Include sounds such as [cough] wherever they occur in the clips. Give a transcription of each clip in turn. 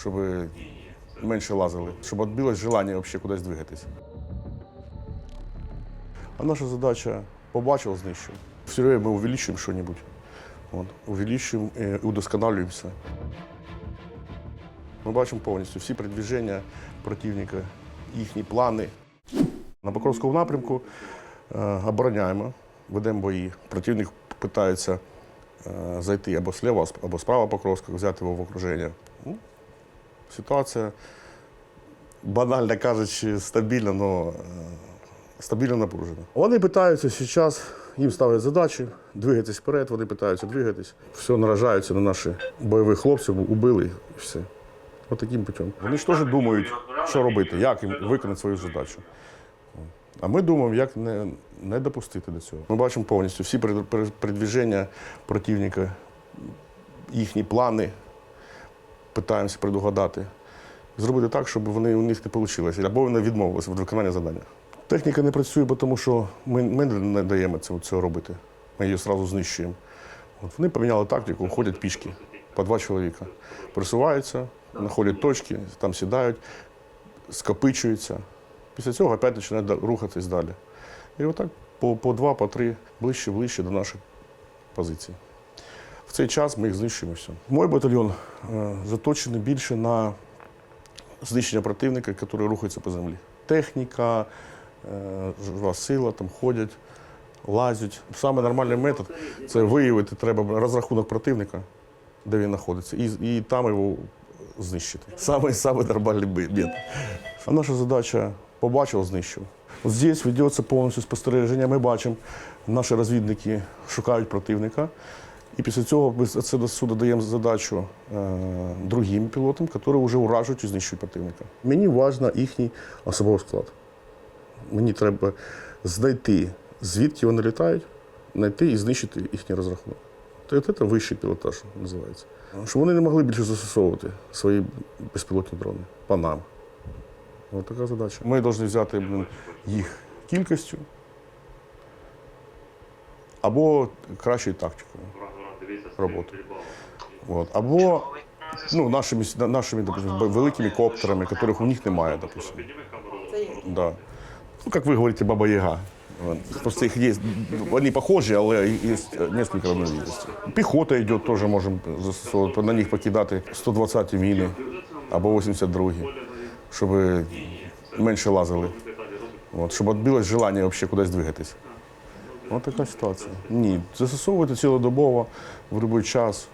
щоб менше лазили, щоб відбилось желання взагалі кудись двигатись. А наша задача побачив, знищив. Все время мы увеличиваем что-нибудь. Вот, увеличиваем и. Ми бачимо повністю всі передвіження противника, їхні плани. На Покровському напрямку е, обороняємо, ведемо бої. Противник питається е, зайти або слева, або справа Покровська, взяти його в окруження. Ну, ситуація, банально кажучи, стабільна, але стабільно напружена. Вони питаються зараз, їм ставлять задачі, двигатись вперед, вони питаються двигатись. Все наражаються на наших бойових хлопців, убили і все. От таким путем. Вони ж теж думають, що робити, як їм виконати свою задачу. А ми думаємо, як не, не допустити до цього. Ми бачимо повністю всі перед- перед- передвіження противника, їхні плани, питаємося предугадати. Зробити так, щоб вони у них не вийшло, або вони відмовилися від виконання завдання. Техніка не працює, тому що ми, ми не даємо цього, цього робити. Ми її одразу знищуємо. От вони поміняли тактику, ходять пішки по два чоловіка. Присуваються, знаходять точки, там сідають, скопичуються. Після цього опять починають рухатись далі. І отак по, по два, по три, ближче, ближче до наших позицій. В цей час ми їх знищуємо все. Мой батальйон е, заточений більше на знищення противника, який рухається по землі. Техніка, е, жива сила, там ходять, лазять. Саме нормальний метод це виявити треба розрахунок противника, де він знаходиться, і, і там його знищити. Саме, саме нормальний метод. А наша задача побачив, знищив. Здесь ведеться повністю спостереження. Ми бачимо, наші розвідники шукають противника. І після цього ми це до суду даємо задачу е, другим пілотам, які вже уражують і знищують противника. Мені важливо їхній особовий склад. Мені треба знайти, звідки вони літають, знайти і знищити їхній розрахунок. Це, це вищий пілотаж називається. Щоб вони не могли більше застосовувати свої безпілотні дрони по нам. Ось така задача. Ми повинні взяти їх кількістю або кращою тактикою роботи. От. Або ну, нашими, нашими допустим, великими коптерами, яких у них немає, допустим. Да. Ну, как вы говорите, Баба Яга. Просто их есть, они похожі, але есть несколько разновидностей. Піхота йде, теж можемо застосовувати, на них покидати 120 міни або 82, щоб менше лазили. От, щоб відбилось желання взагалі кудись двигатись. Ось така ситуація. Ні, застосовувати цілодобово в будь-який час,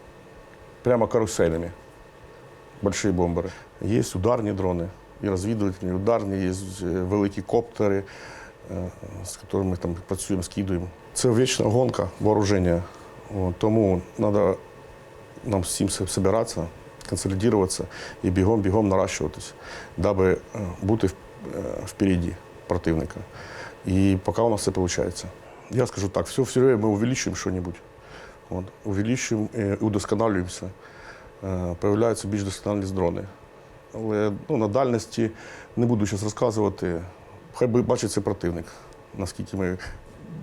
прямо каруселями. Большие бомбери. Є ударні дрони, і розвідувальні, ударні, є е, великі коптери, е, з якими ми там працюємо, скидуємо. Це вічна гонка вооруження. Тому треба нам всім собиратися, консолідуватися і бігом-бігом наращуватись, даби е, бути впереді противника. І поки у нас все виходить. Я скажу так, все, все время мы увеличиваем что-нибудь. Вот, увеличиваем и удосконалюємося. Е, Появляються більш досконалі дрони. Але ну, на дальності не буду зараз розказувати. Хай би бачить це противник, наскільки ми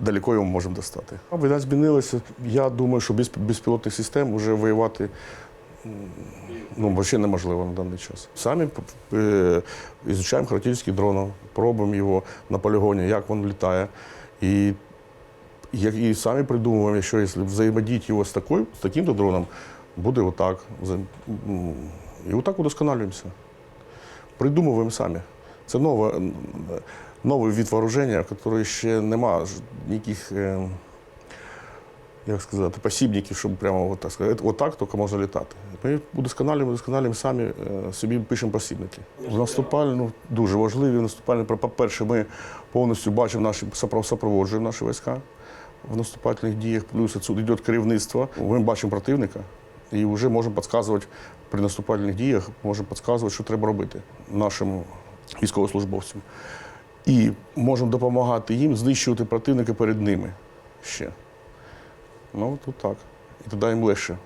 далеко його можемо достати. А війна змінилася. Я думаю, що без безпілотних систем вже воювати ну, взагалі неможливо на даний час. Самі е, ізучаємо характеристики дрона, пробуємо його на полігоні, як він літає. І, і самі придумуємо, що якщо взаємодіяти його з, такою, з таким дроном, буде отак. І отак удосконалюємося. Придумуємо самі. Це нове, новий від вооруження, який ще нема ніяких, е, як сказати, посібників, щоб прямо так сказати. Отак тільки можна літати. Ми удосконалюємо, удосконалюємо самі, е, собі пишемо посібники. Наступальну ну, дуже важливі наступальні. По-перше, ми повністю бачимо наші сопро- супроводжуємо наші війська в наступательних діях, плюс отсюди йде керівництво. Ми бачимо противника і вже можемо підказувати при наступальних діях, можемо підказувати, що треба робити нашим військовослужбовцям. І можемо допомагати їм знищувати противника перед ними ще. Ну, тут так. І тоді їм легше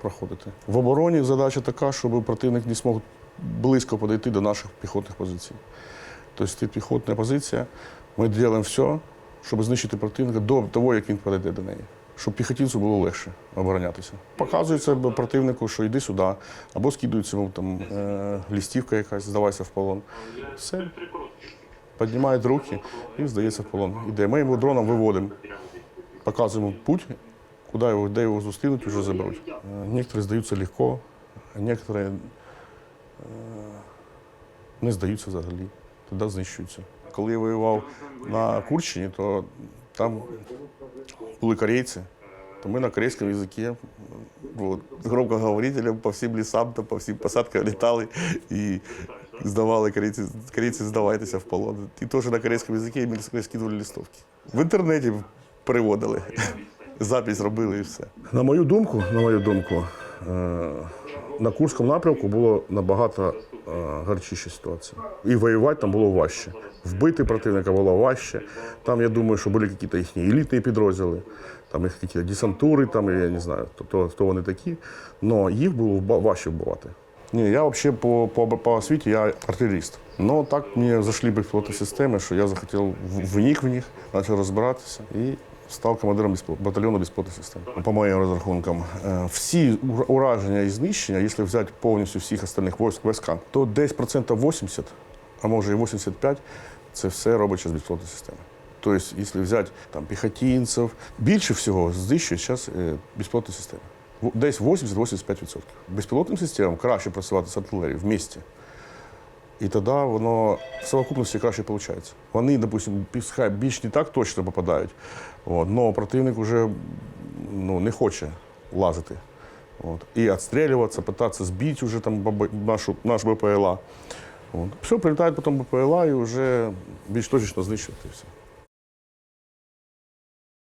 проходити. В обороні задача така, щоб противник не змог близько підійти до наших піхотних позицій. Тобто піхотна позиція, ми робимо все, щоб знищити противника до того, як він підійде до неї. щоб піхотинцю було легше оборонятися. Показується противнику, що йди сюди, або скидується йому там е, лістівка якась, здавайся в полон. Все. Піднімають руки і здається в полон. Іде. Ми його дроном виводимо, показуємо путь, куди його, де його зустрінуть, вже заберуть. Е, Некоторі здаються легко, а некоторі е, не здаються взагалі, тоді знищуються. Коли я воював на Курщині, то там були корейці, то ми на корейському язикі, вот, громкоговорителем по всім лісам, та по всім посадкам літали і здавали корейці, корейці здавайтеся в полон. І теж на корейському язикі мені скидували листовки. В інтернеті переводили, [laughs] запись робили і все. На мою думку, на мою думку, е, на Курському напрямку було набагато е, гарчіша ситуація. І воювати там було важче. Вбити противника було важче. Там, я думаю, що були якісь їхні елітні підрозділи, там їх якісь десантури, там, я не знаю, хто, хто вони такі. Але їх було важче вбивати. Ні, я взагалі по, по, по освіті я артилеріст. Ну так мені зайшли безпілотні системи, що я захотів в- в них, почав розбиратися і став командиром батальйону безпілотних систем. По моїм розрахункам, е, всі ураження і знищення, якщо взяти повністю всіх остальних військ війська, то десь процентів 80, а може і 85, це все робиться з безпілотної системи. Тобто, якщо взяти там, піхотинців, більше всього знищують зараз е, безпілотні системи. Десь 80-85%. Безпілотним системам краще працювати з артилерією в місті. І тоді воно в совокупності краще виходить. Вони, допустимо, піхай більш не так точно попадають, от, але противник вже ну, не хоче лазити. От. І відстрілюватися, питатися збити вже там нашу, наш БПЛА. От. Все, прилітають потім БПЛА і вже більш точно знищувати все.